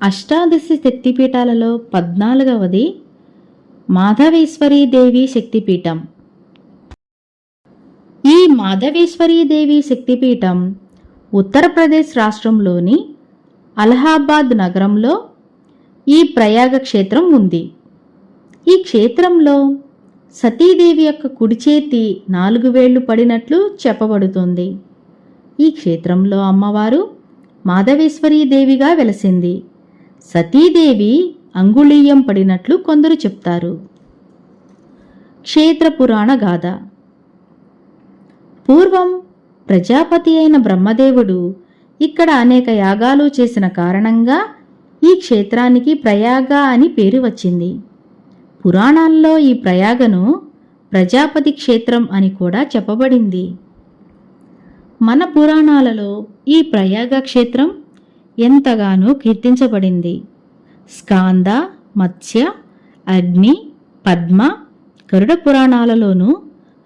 అష్టాదశి శక్తిపీఠాలలో పద్నాలుగవది మాధవేశ్వరీదేవి శక్తిపీఠం. ఈ మాధవేశ్వరీదేవి శక్తిపీఠం ఉత్తరప్రదేశ్ రాష్ట్రంలోని అలహాబాద్ నగరంలో ఈ ప్రయాగ క్షేత్రం ఉంది. ఈ క్షేత్రంలో సతీదేవి యొక్క కుడి చేతి నాలుగు వేళ్ళు పడినట్లు చెప్పబడుతుంది. ఈ క్షేత్రంలో అమ్మవారు మాధవేశ్వరీదేవిగా వెలసింది. సతీదేవి అంగుళీయం పడినట్లు కొందరు చెప్తారు. క్షేత్ర పురాణ గాథ. పూర్వం ప్రజాపతి అయిన బ్రహ్మదేవుడు ఇక్కడ అనేక యాగాలు చేసిన కారణంగా ఈ క్షేత్రానికి ప్రయాగ అని పేరు వచ్చింది. పురాణాల్లో ఈ ప్రయాగను ప్రజాపతి క్షేత్రం అని కూడా చెప్పబడింది. మన పురాణాలలో ఈ ప్రయాగ క్షేత్రం ఎంతగానో కీర్తించబడింది. స్కాంద మత్స్య అగ్ని పద్మ గరుడ పురాణాలలోనూ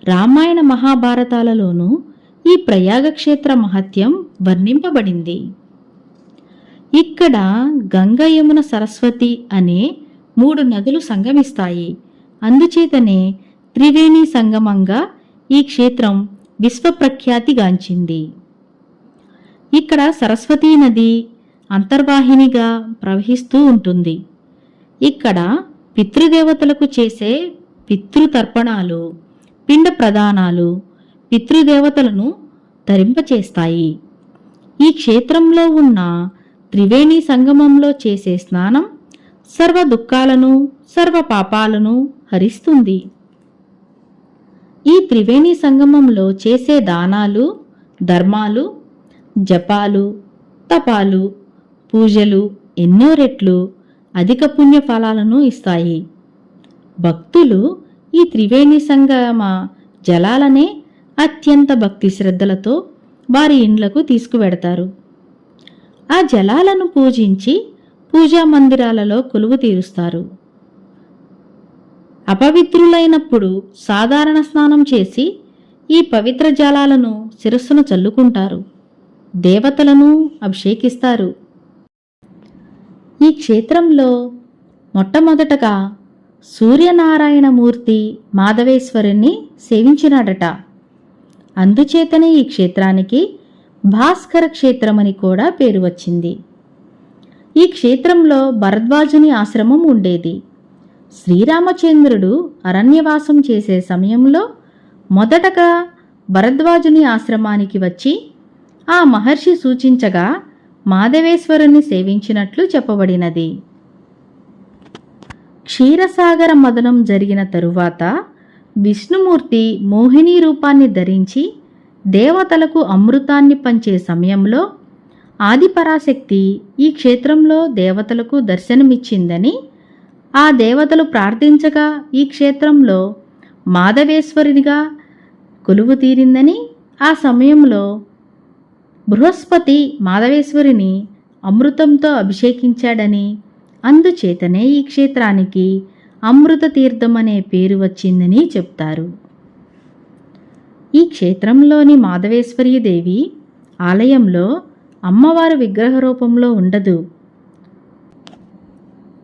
రామాయణ మహాభారతాలలోనూ ఈ ప్రయాగక్షేత్ర మహత్యం వర్ణింపబడింది. ఇక్కడ గంగ యమున సరస్వతి అనే మూడు నదులు సంగమిస్తాయి. అందుచేతనే త్రివేణి సంగమంగా ఈ క్షేత్రం విశ్వప్రఖ్యాతిగాంచింది. ఇక్కడ సరస్వతీ నది అంతర్వాహినిగా ప్రవహిస్తూ ఉంటుంది. ఇక్కడ పితృదేవతలకు చేసే పితృతర్పణాలు పిండ ప్రదానాలు పితృదేవతలను ధరింపచేస్తాయి ఈ క్షేత్రంలో ఉన్న త్రివేణి సంగమంలో చేసే స్నానం సర్వ దుఃఖాలను సర్వ పాపాలను హరిస్తుంది. ఈ త్రివేణి సంగమంలో చేసే దానాలు ధర్మాలు జపాలు తపాలు పూజలు ఎన్నో రెట్లు అధిక పుణ్య ఫలాలను ఇస్తాయి. భక్తులు ఈ త్రివేణి సంగమ జలాలనే అత్యంత భక్తి శ్రద్ధలతో వారి ఇండ్లకు తీసుకువెడతారు. ఆ జలాలను పూజించి పూజా మందిరాలలో కొలువు తీరుస్తారు. అపవిత్రులైనప్పుడు సాధారణ స్నానం చేసి ఈ పవిత్ర జలాలను శిరస్సును చల్లుకుంటారు. దేవతలను అభిషేకిస్తారు. క్షేత్రంలో మొట్టమొదటగా సూర్యనారాయణమూర్తి మాధవేశ్వరుణ్ణి సేవించినాడట. అందుచేతనే ఈ క్షేత్రానికి భాస్కర క్షేత్రమని కూడా పేరు వచ్చింది. ఈ క్షేత్రంలో భరద్వాజుని ఆశ్రమం ఉండేది. శ్రీరామచంద్రుడు అరణ్యవాసం చేసే సమయంలో మొదటగా భరద్వాజుని ఆశ్రమానికి వచ్చి ఆ మహర్షి సూచించగా మాధవేశ్వరుని సేవించినట్లు చెప్పబడినది. క్షీరసాగర మదనం జరిగిన తరువాత విష్ణుమూర్తి మోహిని రూపాన్ని ధరించి దేవతలకు అమృతాన్ని పంచే సమయంలో ఆదిపరాశక్తి ఈ క్షేత్రంలో దేవతలకు దర్శనమిచ్చిందని ఆ దేవతలు ప్రార్థించగా ఈ క్షేత్రంలో మాధవేశ్వరునిగా కొలువు తీరిందని ఆ సమయంలో బృహస్పతి మాధవేశ్వరిని అమృతంతో అభిషేకించాడని. అందుచేతనే ఈ క్షేత్రానికి అమృత తీర్థం అనే పేరు వచ్చిందని చెప్తారు. ఈ క్షేత్రంలోని మాధవేశ్వరీ దేవి ఆలయంలో అమ్మవారు విగ్రహ రూపంలో ఉండదు.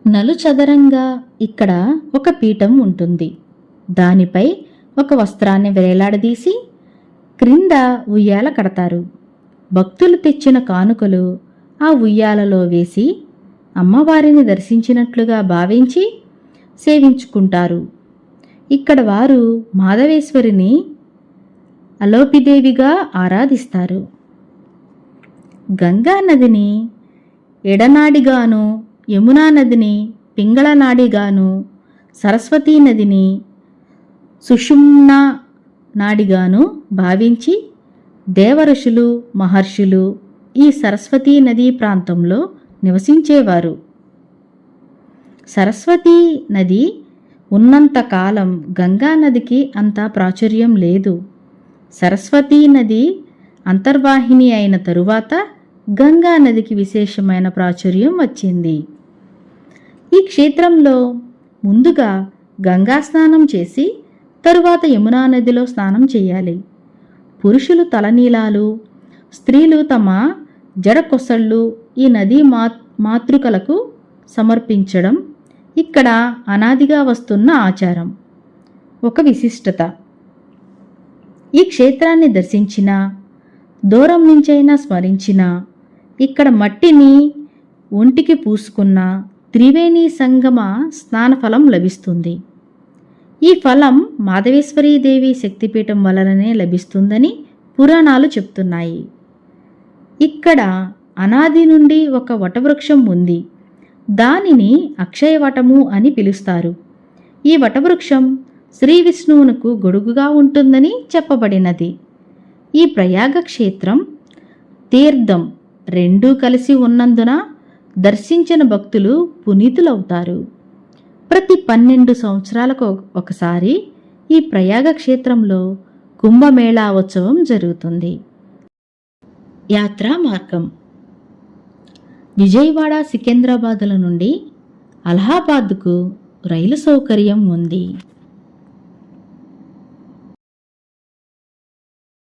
నలుచదరంగా ఇక్కడ ఒక పీఠం ఉంటుంది. దానిపై ఒక వస్త్రాన్ని వేలాడదీసి క్రింద ఉయ్యాల కడతారు. భక్తులు తెచ్చిన కానుకలు ఆ ఉయ్యాలలో వేసి అమ్మవారిని దర్శించినట్లుగా భావించి సేవించుకుంటారు. ఇక్కడ వారు మాధవేశ్వరిని అలోపిదేవిగా ఆరాధిస్తారు. గంగా నదిని ఎడనాడిగాను యమునా నదిని పింగళనాడిగాను సరస్వతీ నదిని సుషుమ్నా నాడిగాను భావించి దేవఋషులు మహర్షులు ఈ సరస్వతీ నదీ ప్రాంతంలో నివసించేవారు. సరస్వతీ నది ఉన్నంత కాలం గంగా నదికి అంత ప్రాచుర్యం లేదు. సరస్వతీ నది అంతర్వాహిని అయిన తరువాత గంగా నదికి విశేషమైన ప్రాచుర్యం వచ్చింది. ఈ క్షేత్రంలో ముందుగా గంగా స్నానం చేసి తరువాత యమునా నదిలో స్నానం చేయాలి. పురుషులు తలనీలాలు స్త్రీలు తమ జడ కొసళ్ళు ఈ నదీ మా మాతృకలకు సమర్పించడం ఇక్కడ అనాదిగా వస్తున్న ఆచారం. ఒక విశిష్టత. ఈ క్షేత్రాన్ని దర్శించిన దూరం నుంచైనా స్మరించిన ఇక్కడ మట్టిని ఒంటికి పూసుకున్న త్రివేణి సంగమ స్నానఫలం లభిస్తుంది. ఈ ఫలం మాధవేశ్వరీదేవి శక్తిపీఠం వలననే లభిస్తుందని పురాణాలు చెప్తున్నాయి. ఇక్కడ అనాది నుండి ఒక వటవృక్షం ఉంది. దానిని అక్షయవటము అని పిలుస్తారు. ఈ వటవృక్షం శ్రీ విష్ణువునకు గొడుగుగా ఉంటుందని చెప్పబడినది. ఈ ప్రయాగ క్షేత్రం తీర్థం రెండూ కలిసి ఉన్నందున దర్శించిన భక్తులు పునీతులవుతారు. ప్రతి పన్నెండు సంవత్సరాలకు ఒకసారి ఈ ప్రయాగ క్షేత్రంలో కుంభమేళా ఉత్సవం జరుగుతుంది. యాత్రా మార్గం విజయవాడ సికింద్రాబాదుల నుండి అలహాబాద్కు రైలు సౌకర్యం ఉంది.